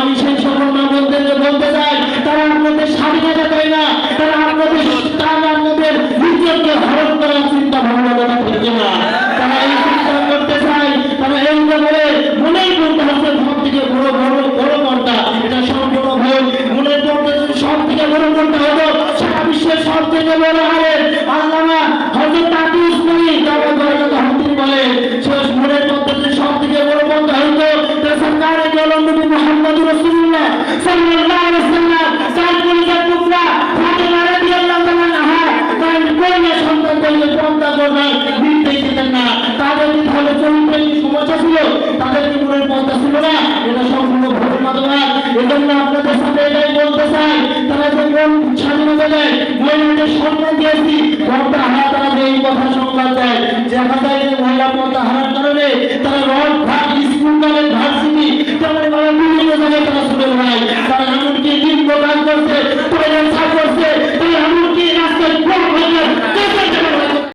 আমি সেই সকল মা বলতে বলতে চাই, তারা আপনাদের স্বাধীনতা দেয় না করার চিন্তা ভাবনা করা থাকে না। তারা এই করতে চায়, তারা বলতে হচ্ছে সব থেকে বড় বড় বড় এটা সম্পূর্ণ ভয় মনের সব থেকে বড় কর্তা হলো সব থেকে বড় হারে সাল্লাল্লাহু আলাইহি ওয়াসাল্লাম তার পরিবার টুকরা ফাতেমা রাদিয়াল্লাহু তাআলা বলতে চাই, তারা যে কোন স্বাধীনতা দেয় মহিলাদের সম্মান দিয়েছি পর্দা হারা তারা এই কথা সংবাদ দেয়, যে দেখা যায় যে মহিলা পর্দা হারার কারণে তারা রড জায়গায় তারা শুরু হয় তারা করছে।